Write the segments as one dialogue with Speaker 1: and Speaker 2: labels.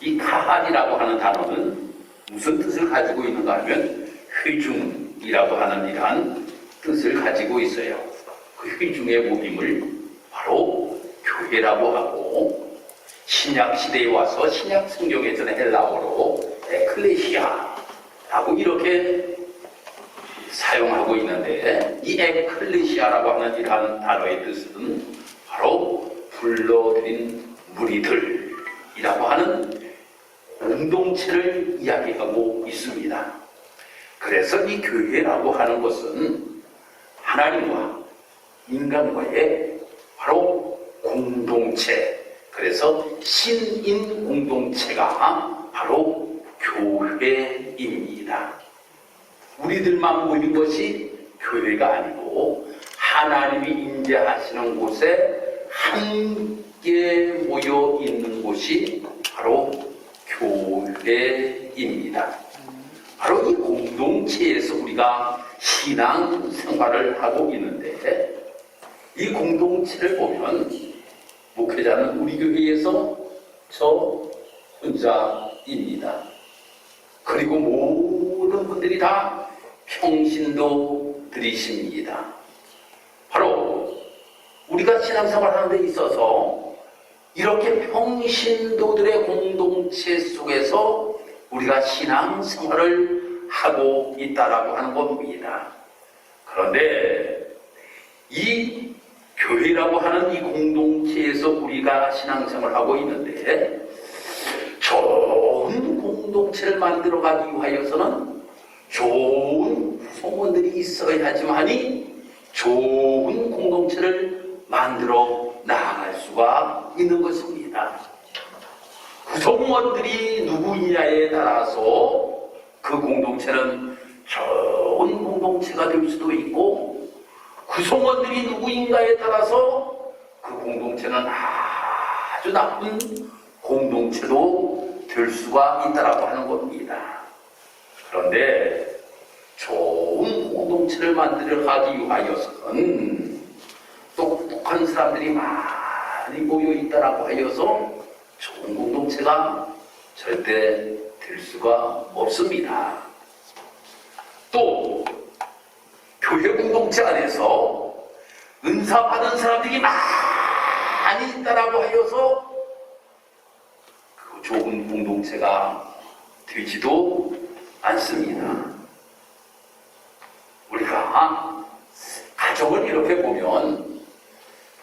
Speaker 1: 이 가한이라고 하는 단어는 무슨 뜻을 가지고 있는가 하면 회중이라고 하는 이러한 뜻을 가지고 있어요. 그 회중의 모임을 바로 교회라고 하고 신약 시대에 와서 신약 성경에서는 헬라어로 에클레시아라고 이렇게 사용하고 있는데 이 에클레시아라고 하는 이러한 단어의 뜻은 바로 불러들인 무리들이라고 하는 공동체를 이야기하고 있습니다. 그래서 이 교회라고 하는 것은 하나님과 인간과의 바로 공동체, 그래서 신인 공동체가 바로 교회입니다. 우리들만 모이는 것이 교회가 아니고 하나님이 임재하시는 곳에 함께 모여 있는 곳이 바로 교회입니다. 바로 이 공동체에서 우리가 신앙 생활을 하고 있는데 이 공동체를 보면 목회자는 우리 교회에서 저 혼자입니다. 그리고 모든 분들이 다 평신도 들이십니다. 바로 우리가 신앙생활 하는 데 있어서 이렇게 평신도들의 공동체 속에서 우리가 신앙생활을 하고 있다라고 하는 겁니다. 그런데 이 교회라고 하는 이 공동체에서 우리가 신앙생활을 하고 있는데 좋은 공동체를 만들어가기 위하여서는 좋은 구성원들이 있어야지만이 좋은 공동체를 만들어 나아갈 수가 있는 것입니다. 구성원들이 누구이냐에 따라서 그 공동체는 좋은 공동체가 될 수도 있고 구성원들이 누구인가에 따라서 그 공동체는 아주 나쁜 공동체도 될 수가 있다라고 하는 겁니다. 그런데 좋은 공동체를 만들어 가기 위하여서는 똑똑한 사람들이 많이 모여 있다라고 하여서 좋은 공동체가 절대 될 수가 없습니다. 또 교회 공동체 안에서 은사 받은 사람들이 많이 있다라고 하여서 그 좋은 공동체가 되지도 않습니다. 우리가 가정을 이렇게 보면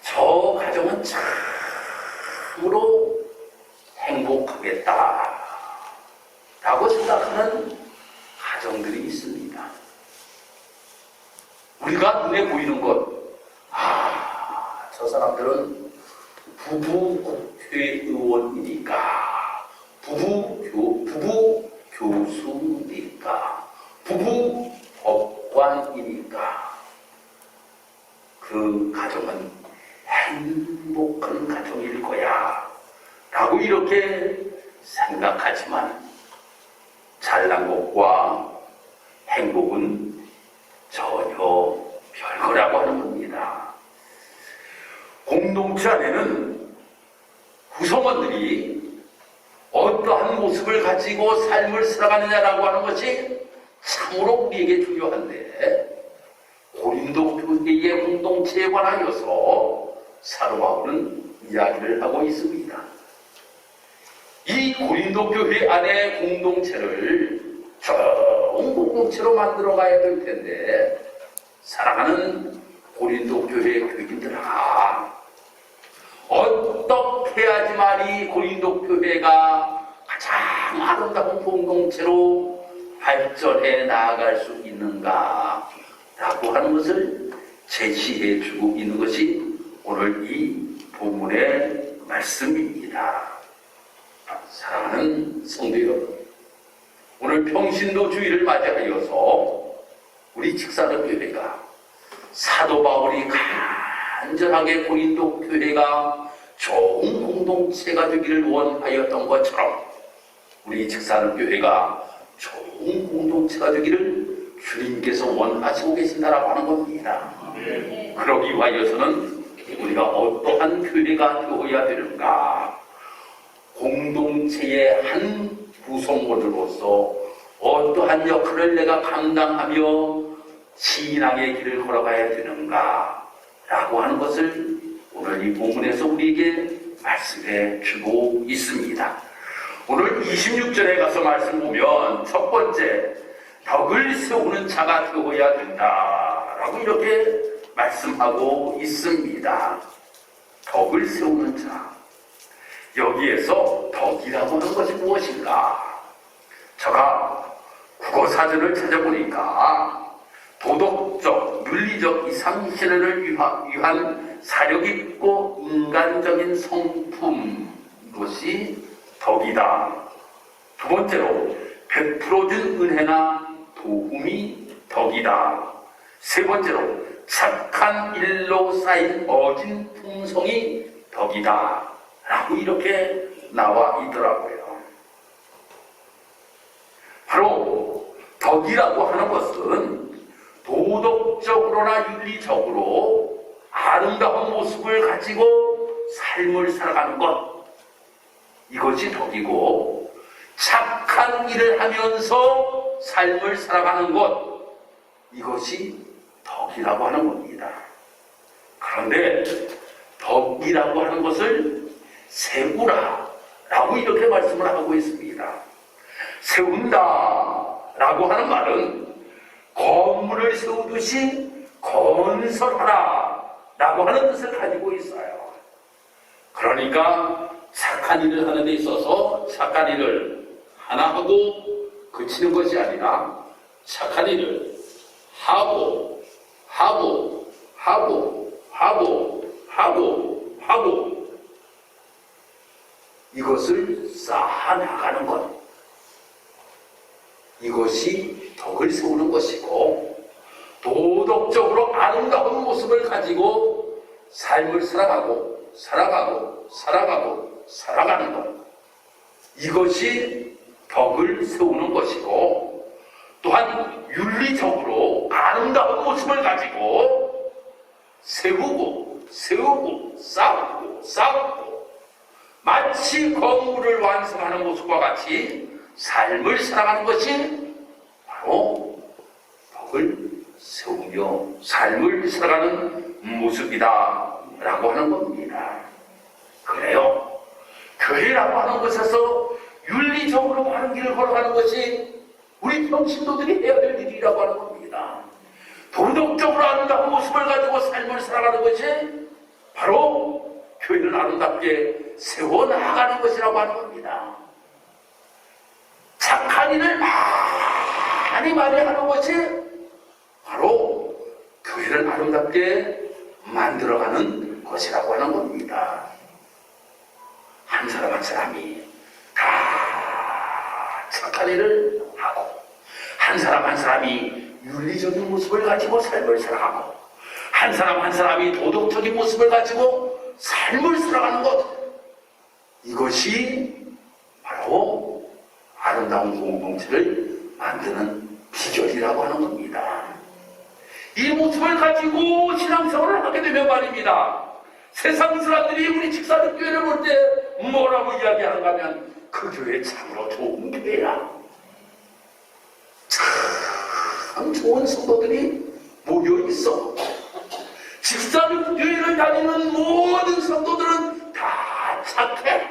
Speaker 1: 저 가정은 참으로 행복하겠다 라고 생각하는 가정들이 있습니다. 우리가 눈에 보이는 것, 아, 저 사람들은 부부 국회의원이니까, 부부 교, 부부 교수니까, 부부 법관이니까, 그 가정은 행복한 가정일 거야. 라고 이렇게 생각하지만, 잘난 것과 행복은 전혀 별거라고 하는 겁니다. 공동체 안에는 구성원들이 어떠한 모습을 가지고 삶을 살아가느냐라고 하는 것이 참으로 우리에게 중요한데 고린도 교회의 공동체에 관하여서 사도 바울은 이야기를 하고 있습니다. 이 고린도 교회 안의 공동체를 좋은 공동체로 만들어 가야 될 텐데 사랑하는 고린도 교회 교인들아 어떻게 해야지만 이 고린도 교회가 가장 아름다운 공동체로 발전해 나아갈 수 있는가 라고 하는 것을 제시해 주고 있는 것이 오늘 이 본문의 말씀입니다. 사랑하는 성도 여러분 오늘 평신도 주의를 맞이하여서 우리 직사도 교회가 사도 바울이 간절하게 고린도 교회가 좋은 공동체가 되기를 원하였던 것처럼 우리 직사는 교회가 좋은 공동체가 되기를 주님께서 원하시고 계신다라고 하는 겁니다. 그러기 위하여서는 우리가 어떠한 교회가 되어야 되는가? 공동체의 한 구성원으로서 어떠한 역할을 내가 감당하며 신앙의 길을 걸어가야 되는가 라고 하는 것을 오늘 이 본문에서 우리에게 말씀해 주고 있습니다. 오늘 26절에 가서 말씀 보면 첫 번째 덕을 세우는 자가 되어야 된다라고 이렇게 말씀하고 있습니다. 덕을 세우는 자. 여기에서 덕이라고 하는 것이 무엇인가? 제가 국어 사전을 찾아보니까 도덕적, 윤리적 이 상 실현을 위하- 위한 사력 있고 인간적인 성품 것이 덕이다. 두 번째로 베풀어준 은혜나 도움이 덕이다. 세 번째로 착한 일로 쌓인 어진 풍성이 덕이다. 라고 이렇게 나와 있더라고요. 바로 덕이라고 하는 것은 도덕적으로나 윤리적으로 아름다운 모습을 가지고 삶을 살아가는 것. 이것이 덕이고 착한 일을 하면서 삶을 살아가는 것. 이것이 덕이라고 하는 겁니다. 그런데 덕이라고 하는 것을 세우라라고 이렇게 말씀을 하고 있습니다. 세운다라고 하는 말은 건물을 세우듯이 건설하라 라고 하는 뜻을 가지고 있어요. 그러니까 착한 일을 하는 데 있어서 착한 일을 하나 하고 그치는 것이 아니라 착한 일을 하고 하고 하고 하고 하고 하고 이것을 쌓아나가는 것 이것이 덕을 세우는 것이고 도덕적으로 아름다운 모습을 가지고 삶을 살아가고 살아가고 살아가고 살아가는 것. 이것이 덕을 세우는 것이고 또한 윤리적으로 아름다운 모습을 가지고 세우고 세우고 쌓고 쌓고 마치 건물을 완성하는 모습과 같이 삶을 살아가는 것이 바로 덕을 세우며 삶을 살아가는 모습이다 라고 하는 겁니다. 그래요. 교회라고 하는 곳에서 윤리적으로 바른 길을 걸어가는 것이 우리 평신도들이 해야 될 일이라고 하는 겁니다. 도덕적으로 아름다운 모습을 가지고 삶을 살아가는 것이 바로 교회를 아름답게 세워나가는 것이라고 하는 겁니다. 착한 일을 많이 많이 하는 것이 바로 교회를 아름답게 만들어가는 것이라고 하는 겁니다. 한 사람 한 사람이 다 착한 일을 하고 한 사람 한 사람이 윤리적인 모습을 가지고 삶을 살아가고 한 사람 한 사람이 도덕적인 모습을 가지고 삶을 살아가는 것 이것이 바로 아름다운 공동체를 만드는 비결이라고 하는 겁니다. 이 모습을 가지고 신앙생활을 하게 되면 말입니다. 세상 사람들이 우리 직사는 교회를 볼 때 뭐라고 이야기하는가 하면 그 교회 참으로 좋은 교회야. 참 좋은 성도들이 모여 있어. 직사는 교회를 다니는 모든 성도들은 다 착해.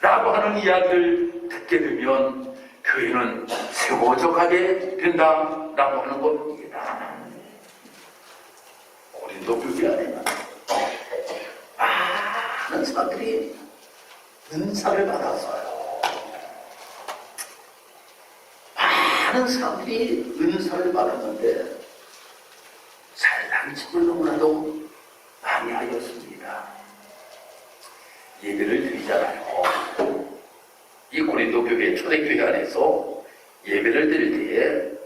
Speaker 1: 라고 하는 이야기를 듣게 되면 교회는 세워져 가게 된다라고 하는 겁니다. 고린도 교회 안에는 많은 사람들이 은사를 받았어요. 많은 사람들이 은사를 받았는데 척을 너무나도 많이 하였습니다. 예배를 드리잖아요. 이 고린도 교회 초대교회 안에서 예배를 드릴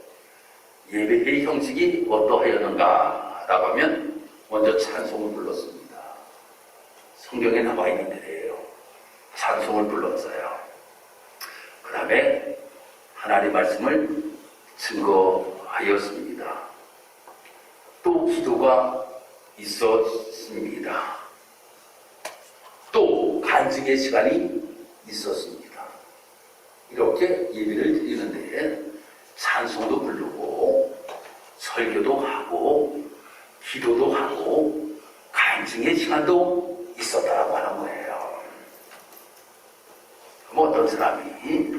Speaker 1: 때에 예배의 형식이 어떠하였는가 라고 하면 먼저 찬송을 불렀습니다. 성경에 나와 있는 대로예요. 찬송을 불렀어요. 그 다음에 하나님 말씀을 증거하였습니다. 또 기도가 있었습니다. 또 간증의 시간이 있었습니다. 이렇게 예배를 드리는데 찬송도 부르고 설교도 하고 기도도 하고 간증의 시간도 있었다라고 하는 거예요. 그럼 어떤 사람이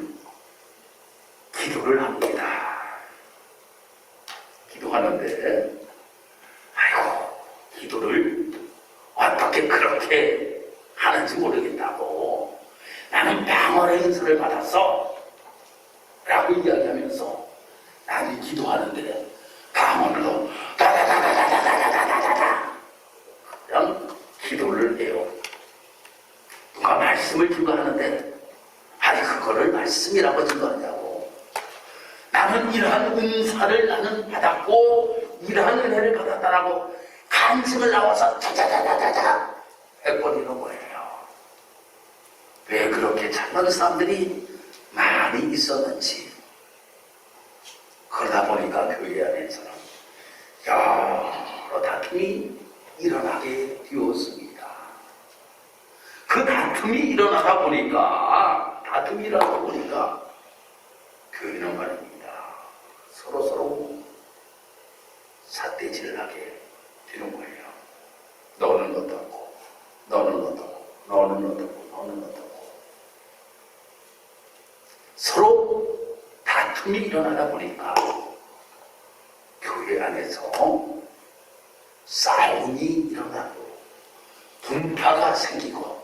Speaker 1: 해버리는 거예요. 왜 그렇게 착한 사람들이 많이 있었는지 그러다 보니까 교회 안에서는 여러 다툼이 일어나게 되었습니다. 그 다툼이 일어나다 보니까 다툼이 일어나다 보니까 교회는 말입니다. 서로 서로 삿대질을 하게 되는 거예요. 너는 어떻고, 너는 어떻고, 너는 어떻고, 너는 어떻고. 서로 다툼이 일어나다 보니까 교회 안에서 싸움이 일어나고 분파가 생기고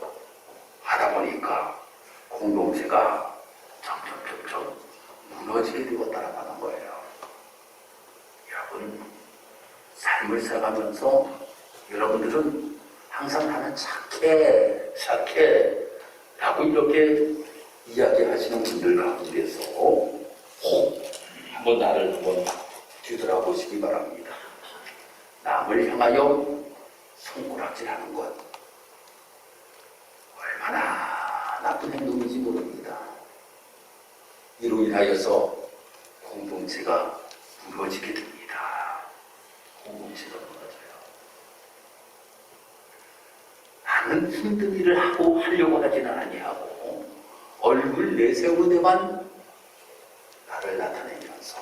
Speaker 1: 하다 보니까 공동체가 점점 점점 무너지게 되었다고 하는 거예요. 여러분, 삶을 살아가면서 여러분들은 항상 나는 착해, 착해 라고 이렇게 이야기하시는 분들 가운데서 혹 한번 나를 한번 뒤돌아보시기 바랍니다. 남을 향하여 손가락질하는 것 얼마나 나쁜 행동인지 모릅니다. 이로 인하여서 공동체가 무너지게 됩니다. 공동체가 무너져요. 나는 힘든 일을 하고 하려고 하지는 아니하고 얼굴 내세우는 데만 나를 나타내면서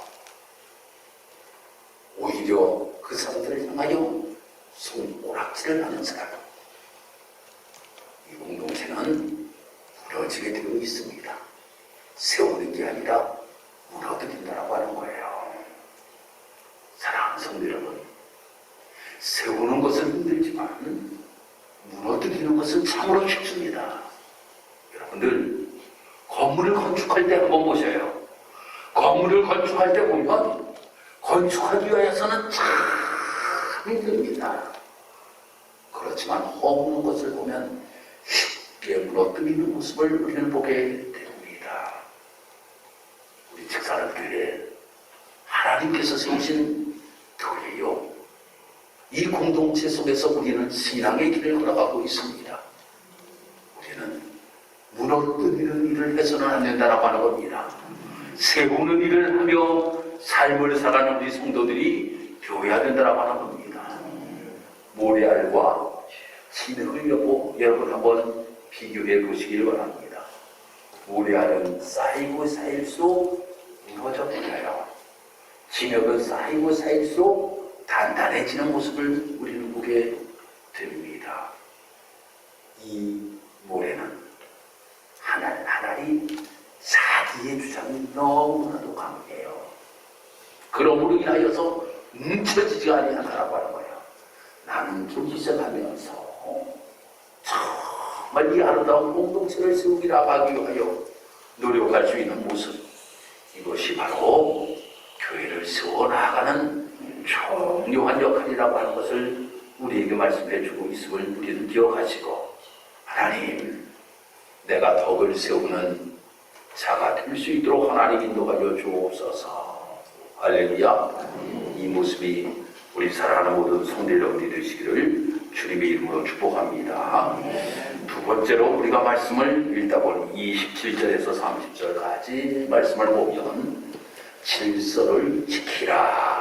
Speaker 1: 오히려 그 사람들을 향하여 손가락질을 하는 사람 이 공동체는 무너지게 되어 있습니다. 세우는 게 아니라 무너뜨린다라고 하는 거예요. 사랑하는 성도 여러분, 세우는 것은 힘들지만 무너뜨리는 것은 참으로 쉽습니다. 여러분들 건물을 건축할 때 한번 보셔요. 건물을 건축할 때 보면 건축하기 위해서는 참 힘듭니다. 그렇지만 허무는 것을 보면 쉽게 무너뜨리는 모습을 우리는 보게 됩니다. 우리 책사람들의 하나님께서 세우신. 이 공동체 속에서 우리는 신앙의 길을 걸어가고 있습니다. 우리는 무너뜨리는 일을 해서는 안 된다라고 하는 겁니다. 세우는 일을 하며 삶을 살아가는 우리 성도들이 되어야 된다라고 하는 겁니다. 모래알과 진흙을 여보, 여러분 한번 비교해 보시길 바랍니다. 모래알은 쌓이고 쌓일수록 무너져 버려요. 진흙은 쌓이고 쌓일수록 단단해지는 모습을 우리는 보게 됩니다. 이 모래는 하나 하나이 자기의 주장이 너무나도 강해요. 그러므로 인하여서 뭉쳐지지 아니하다라고 하는 거예요. 나는 좀 희생하면서 정말 이 아름다운 공동체를 세우기라 하기 위하여 노력할 수 있는 모습 이것이 바로 교회를 세워나가는 중요한 역할이라고 하는 것을 우리에게 말씀해 주고 있음을 우리는 기억하시고 하나님 내가 덕을 세우는 자가 될 수 있도록 하나님 인도하여 주옵소서. 할렐루야. 이 모습이 우리 사랑하는 모든 성도 여러분이 되시기를 주님의 이름으로 축복합니다. 두 번째로 우리가 말씀을 읽다 보니 27절에서 30절까지 말씀을 보면 질서를 지키라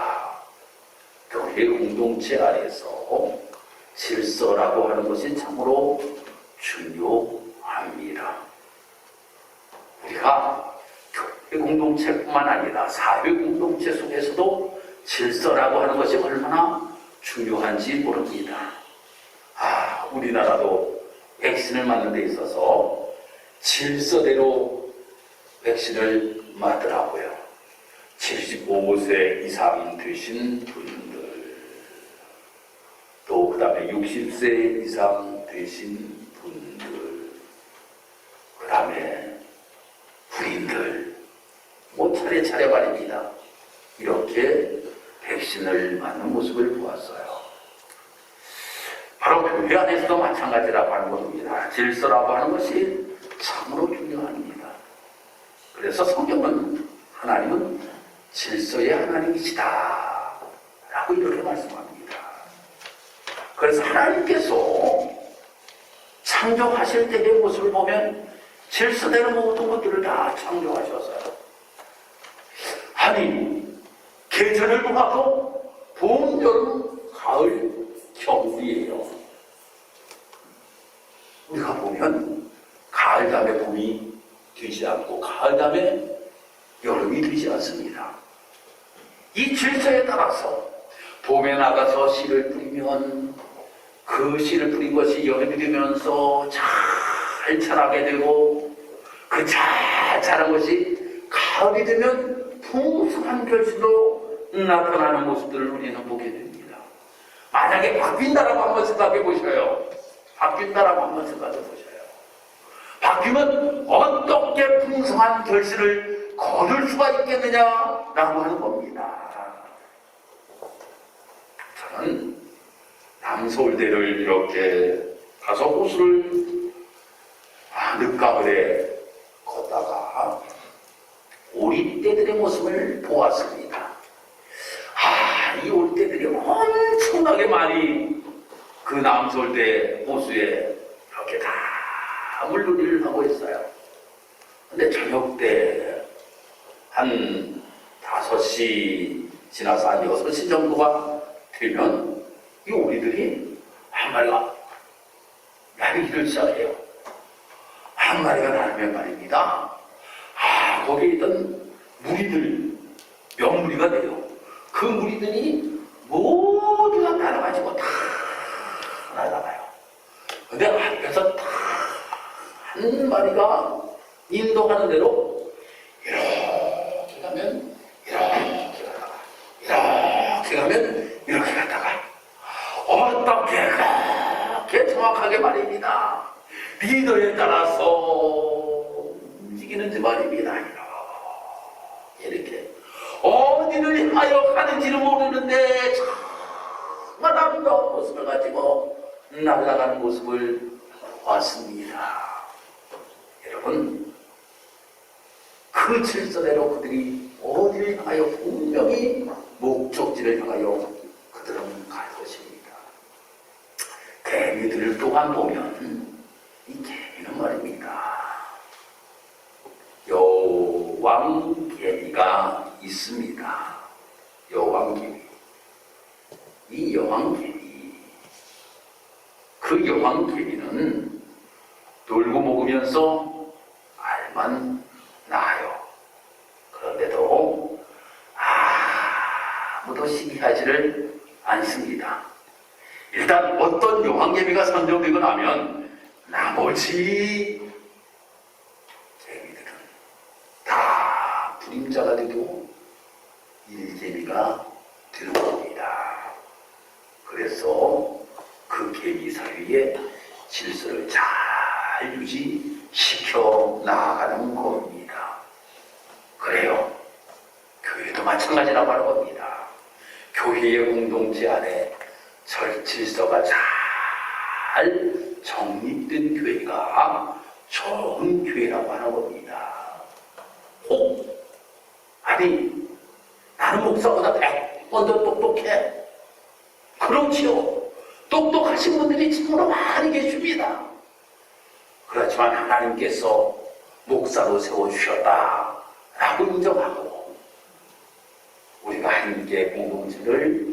Speaker 1: 교회 공동체 안에서 질서라고 하는 것이 참으로 중요합니다. 우리가 교회 공동체뿐만 아니라 사회 공동체 속에서도 질서라고 하는 것이 얼마나 중요한지 모릅니다. 아, 우리나라도 백신을 맞는 데 있어서 질서대로 백신을 맞더라고요. 75세 이상 되신 또 그 다음에 60세 이상 되신 분들, 그 다음에 군인들, 뭐 차례차례 말입니다. 이렇게 백신을 맞는 모습을 보았어요. 바로 교회 안에서도 마찬가지라고 하는 겁니다. 질서라고 하는 것이 참으로 중요합니다. 그래서 성경은 하나님은 질서의 하나님이시다. 라고 이렇게 말씀합니다. 그래서 하나님께서 창조하실 때의 모습을 보면 질서대로 모든 것들을 다 창조하셨어요. 아니, 계절을 보아도 봄, 여름, 가을, 겨울이에요. 우리가 보면 가을 다음에 봄이 되지 않고 가을 다음에 여름이 되지 않습니다. 이 질서에 따라서 봄에 나가서 씨를 뿌리면 그 씨를 뿌린 것이 여름이 되면서 잘 자라게 되고 그 잘 자란 것이 가을이 되면 풍성한 결실로 나타나는 모습들을 우리는 보게 됩니다. 만약에 바뀐다라고 한번 생각해 보셔요. 바뀐다라고 한번 생각해 보셔요. 바뀌면 어떻게 풍성한 결실을 거둘 수가 있겠느냐라고 하는 겁니다. 저는 남서울대를 이렇게 가서 호수를 아, 늦가을에 걷다가 오리떼들의 모습을 보았습니다. 아, 이 오리떼들이 엄청나게 많이 그 남서울대 호수에 이렇게 다 물놀이를 하고 있어요. 근데 저녁 때 한 5시 지나서 한 6시 정도가 되면 이 오리들이 한 마리가 날기를 시작해요. 한 마리가 날면 말입니다. 아, 거기에 있던 무리들, 명무리가 돼요. 그 무리들이 모두가 날아가지고 다 날아가요. 근데 앞에서 다 한 마리가 인도하는 대로 이렇게 가면 이렇게 가다가 이렇게 가면 이렇게 가다가 어떻게 그렇게 정확하게 말입니다. 리더에 따라서 움직이는지 말입니다. 이렇게 어디를 향하여 가는지는 모르는데 정말 아름다운 모습을 가지고 날아가는 모습을 봤습니다. 여러분 그 질서대로 그들이 어디를 향하여 분명히 목적지를 향하여 그들은 갈 것입니다. 개미들을 또한 보면 이 개미는 말입니다. 여왕개미가 있습니다. 여왕개미. 이 여왕개미. 그 여왕개미는 놀고 먹으면서 알만 나요. 그런데도 아무도 시기하지를 않습니다. 일단 어떤 여왕개미가 선정되고 나면 나머지 개미들은 다 불임자가 되고 일개미가 되는 겁니다. 그래서 그 개미 사이에 질서를 잘 유지시켜 나아가는 겁니다. 그래요. 교회도 마찬가지라고 하는 겁니다. 교회의 공동체 안에 절 질서가 잘 정립된 교회가 좋은 교회라고 하는 겁니다. 혹 아니 나는 목사보다 백번더 똑똑해. 그렇지요. 똑똑하신 분들이 참으로 많이 계십니다. 그렇지만 하나님께서 목사로 세워주셨다. 라고 인정하고, 우리가 함께 공동체를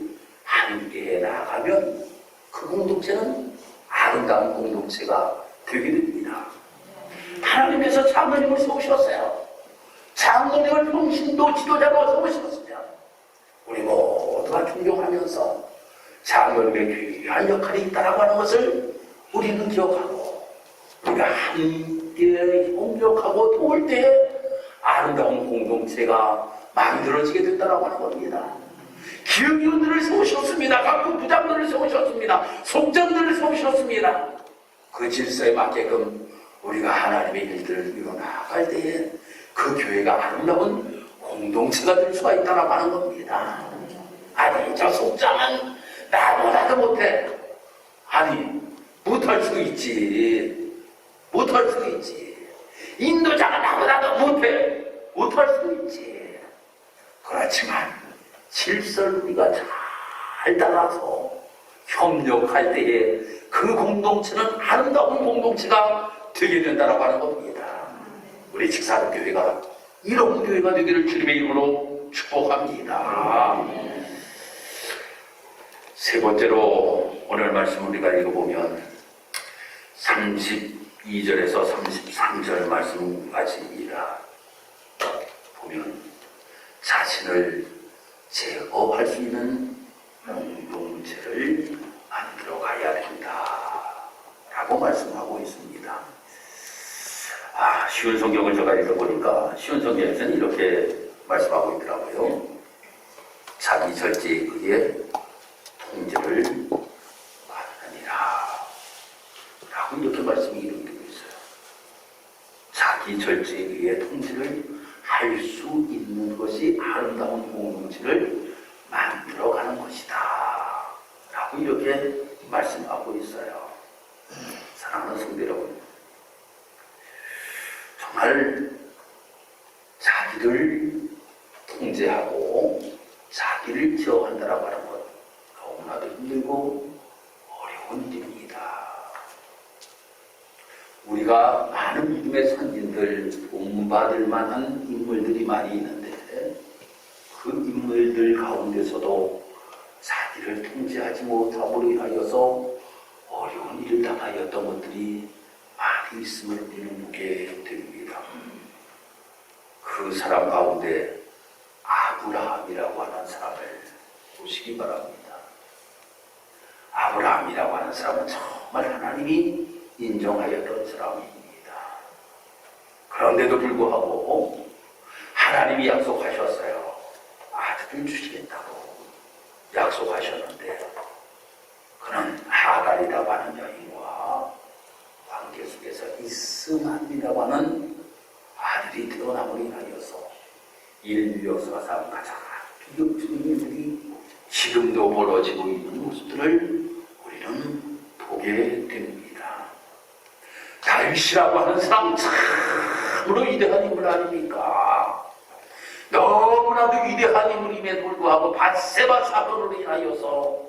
Speaker 1: 함께 나아가면 그 공동체는 아름다운 공동체가 되게 됩니다. 하나님께서 장로님을 세우셨어요. 장로님을 평신도 지도자로 세우셨으면 우리 모두가 존경하면서 장로님의 귀한 역할이 있다라고 하는 것을 우리는 기억하고 우리가 함께 협력하고 도울 때 아름다운 공동체가 만들어지게 된다라고 하는 겁니다. 기업위원들을 세우셨습니다. 각국 부장들을 세우셨습니다. 속장들을 세우셨습니다. 그 질서에 맞게끔 우리가 하나님의 일들을 이뤄나갈 때에 그 교회가 아름다운 공동체가 될 수가 있다라고 하는 겁니다. 아니, 저 속장은 나보다도 못해. 아니, 못할 수 있지. 못할 수 있지. 인도자가 나보다도 못해. 못할 수 있지. 그렇지만 질서를 우리가 잘 따라서 협력할 때에 그 공동체는 아름다운 공동체가 되게 된다고 하는 겁니다. 우리 직사는 교회가 이런 교회가 되기를 주님의 이름으로 축복합니다. 세 번째로 오늘 말씀 우리가 읽어보면 32절에서 33절 말씀까지입니다. 보면 자신을 제어할 수 있는 공동체를 만들어 가야 된다. 라고 말씀하고 있습니다. 아, 쉬운 성경을 제가 읽어보니까 쉬운 성경에서는 이렇게 말씀하고 있더라고요. 자기 절제에 의해 통제를 받느니라. 라고 이렇게 말씀이 이루어지고 있어요. 자기 절제에 의해 통제를 할 수 있는 것이 아름다운 공동체를 만들어가는 것이다. 라고 이렇게 말씀하고 있어요. 사랑하는 성도 여러분, 정말 자기를 통제하고 자기를 제어한다라고 하는 것 너무나도 힘들고 어려운 일입니다. 우리가 많은 믿음의 선진들 본받을 만한 인물들이 많이 있는데 그 인물들 가운데서도 자기를 통제하지 못함으로 인하여서 어려운 일을 당하였던 것들이 많이 있음을 우리는 보게 됩니다. 그 사람 가운데 아브라함이라고 하는 사람을 보시기 바랍니다. 아브라함이라고 하는 사람은 정말 하나님이 인정하였던 사람입니다. 그런데도 불구하고 하나님이 약속하셨어요. 아들을 주시겠다고 약속하셨는데 그는 하갈이라고 하는 여인과 관계 속에서 이스마엘이라고 하는 아들이 태어남으로 인하여서 인류 역사상 가장 비극적인 일들이 지금도 벌어지고 있는 모습들을 우리는 보게 됩니다. 다윗이라고 하는 사람 참으로 위대한 인물 아닙니까? 너무나도 위대한 인물임에도 불구하고 바세바 사건으로 인하여서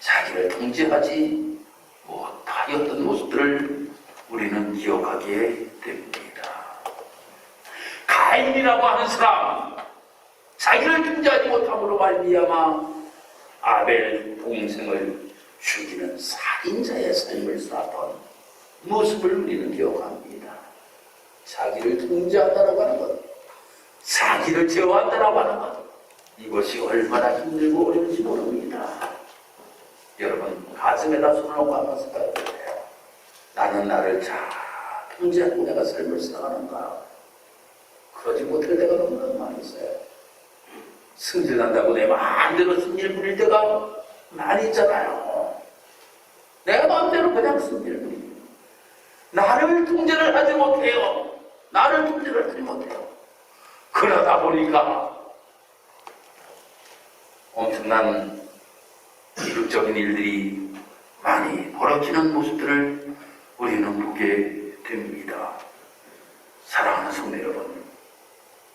Speaker 1: 자기를 통제하지 못하였던 모습들을 우리는 기억하게 됩니다. 가인이라고 하는 사람, 자기를 통제하지 못함으로 말미암아 아벨 동생을 죽이는 살인자의 삶을 살았던 모습을 우리는 기억합니다. 자기를 통제한다라고 하는 것, 자기를 제어한다라고 하는 것, 이것이 얼마나 힘들고 어려운지 모릅니다. 여러분 가슴에다 손을 얹고 한번 생각해보세요. 나는 나를 잘 통제하고 내가 삶을 살아가는가? 그러지 못할 때가 너무나 많이 있어요. 승진한다고 내 마음대로 승리를 부릴 때가 많이 있잖아요. 내 마음대로 그냥 승리를 부립니다. 나를 통제를 하지 못해요. 나를 통제를 하지 못해요. 그러다 보니까 엄청난 비극적인 일들이 많이 벌어지는 모습들을 우리는 보게 됩니다. 사랑하는 성도 여러분,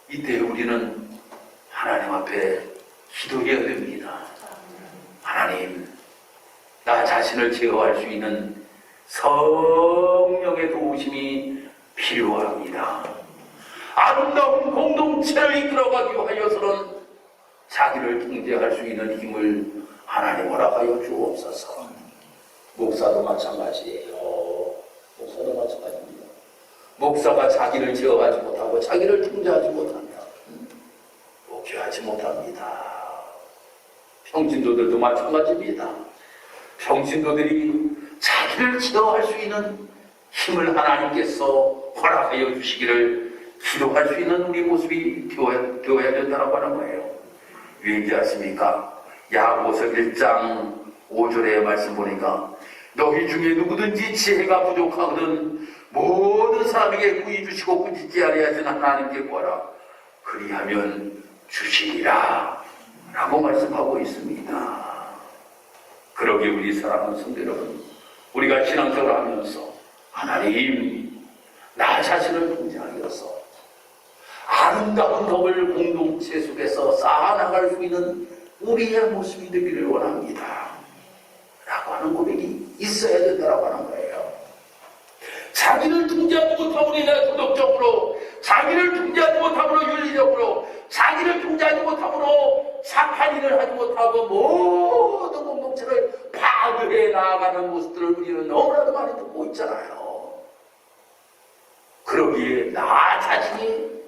Speaker 1: 이때 우리는 하나님 앞에 기도해야 됩니다. 하나님, 나 자신을 제어할 수 있는 성령의 도우심이 필요합니다. 아름다운 공동체를 이끌어가기 위하여서는 자기를 통제할 수 있는 힘을 하나님 허락하여 주옵소서. 목사도 마찬가지예요. 목사도 마찬가지입니다. 목사가 자기를 제어하지 못하고 자기를 통제하지 못하면 목회하지 못합니다. 평신도들도 마찬가지입니다. 평신도들이 자기를 제어할 수 있는 힘을 하나님께서 허락하여 주시기를 기도할 수 있는 우리 모습이 되어야, 되어야 된다고 하는 거예요. 왜인지 아십니까? 야고보서 1장 5절의 말씀 보니까 너희 중에 누구든지 지혜가 부족하거든 모든 사람에게 구히 주시고 꾸짖지 아니하시는 하나님께 구하라 그리하면 주시리라 라고 말씀하고 있습니다. 그러게 우리 사랑하는 성도 여러분 우리가 신앙생활을 하면서 하나님 나 자신을 통제하여서 아름다운 덕을 공동체 속에서 쌓아나갈 수 있는 우리의 모습이 되기를 원합니다. 라고 하는 고백이 있어야 된다고 하는 거예요. 자기를 통제하지 못함으로 인해 도덕적으로, 자기를 통제하지 못함으로 윤리적으로, 자기를 통제하지 못함으로 착한 일을 하지 못하고 모든 공동체를 파괴해 나아가는 모습들을 우리는 너무나도 많이 듣고 있잖아요. 그러기에 나 자신이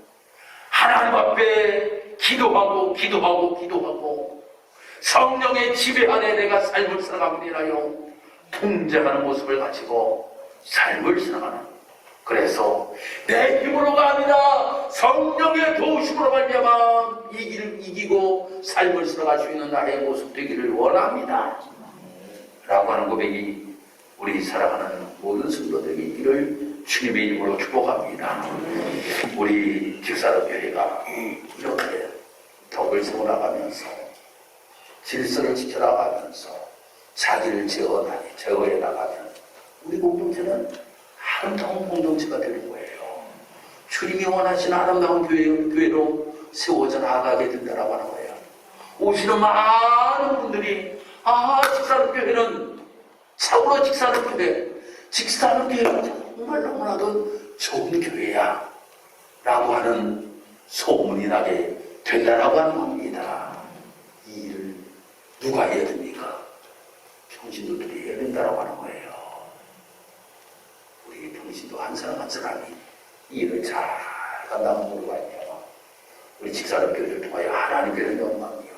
Speaker 1: 하나님 앞에 기도하고 기도하고 기도하고 성령의 지배 안에 내가 삶을 인하여 통제하는 모습을 가지고 삶을 살아가는 그래서 내 힘으로가 아니라 성령의 도우심으로 말미암아 이기를 이기고 삶을 살아갈 수 있는 나의 모습 되기를 원합니다. 라고 하는 고백이 우리 사랑하는 모든 성도들에게 있기를 주님의 이름으로 축복합니다. 우리 직사로교회가 이렇게 덕을 세워나가면서 질서를 지켜나가면서 자기를 제어해 나가면 우리 공동체는 아름다운 공동체가 되는 거예요. 주님이 원하시는 아름다운 교회, 교회로 세워져 나가게 된다고 하는 거예요. 오시는 많은 분들이 아 직사로교회는 참으로 직사로교회 직사로교회는 정말 너무나도 좋은 교회야 라고 하는 소문이 나게 된다라고 하는 겁니다. 이 일을 누가 해야 됩니까? 평신도들이 해야 된다라고 하는 거예요. 우리 평신도 한 사람 한 사람이 이 일을 잘 간다고 모르고 있네요. 우리 직사람 교회를 통하여 하나님께를 영광이요.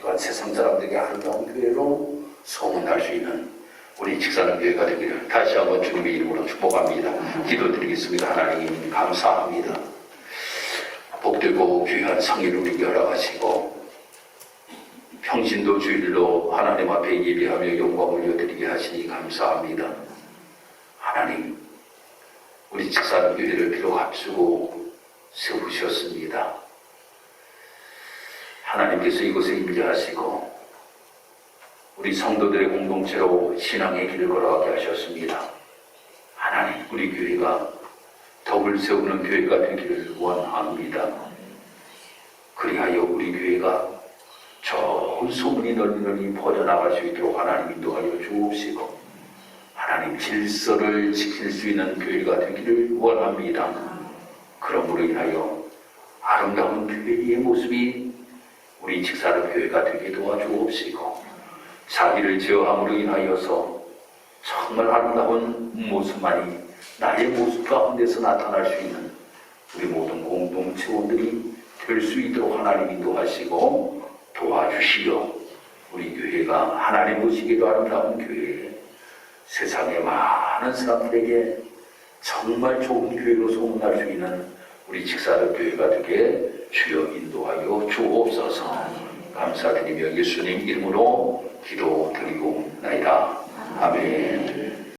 Speaker 1: 또한 세상 사람들에게 아름다운 교회로 소문날 수 있는 우리 직사람 교회가 되기를 다시 한번 주님의 이름으로 축복합니다. 기도드리겠습니다. 하나님 감사합니다. 복되고 귀한 성의를 우리에게 허락하시고 평신도 주일로 하나님 앞에 예배하며 영광 올려드리게 하시니 감사합니다. 하나님, 우리 직사람 교회를 비록 앞서고 세우셨습니다. 하나님께서 이곳에 임재하시고 우리 성도들의 공동체로 신앙의 길을 걸어가게 하셨습니다. 하나님, 우리 교회가 덕을 세우는 교회가 되기를 원합니다. 그리하여 우리 교회가 좋은 소문이 널리 널리 퍼져나갈 수 있도록 하나님 인도하여 주옵시고 하나님 질서를 지킬 수 있는 교회가 되기를 원합니다. 그러므로 인하여 아름다운 교회의 모습이 우리 직사로 교회가 되게 도와주옵시고 자기를 제어함으로 인하여서 정말 아름다운 모습만이 나의 모습 가운데서 나타날 수 있는 우리 모든 공동체원들이 될 수 있도록 하나님 인도하시고 도와주시어 우리 교회가 하나님 보시기도 아름다운 교회 세상의 많은 사람들에게 정말 좋은 교회로 소문날 수 있는 우리 직사를 교회가 되게 주여 인도하여 주옵소서. 감사드리며 예수님 이름으로 기도 드리고 나이다. 아멘.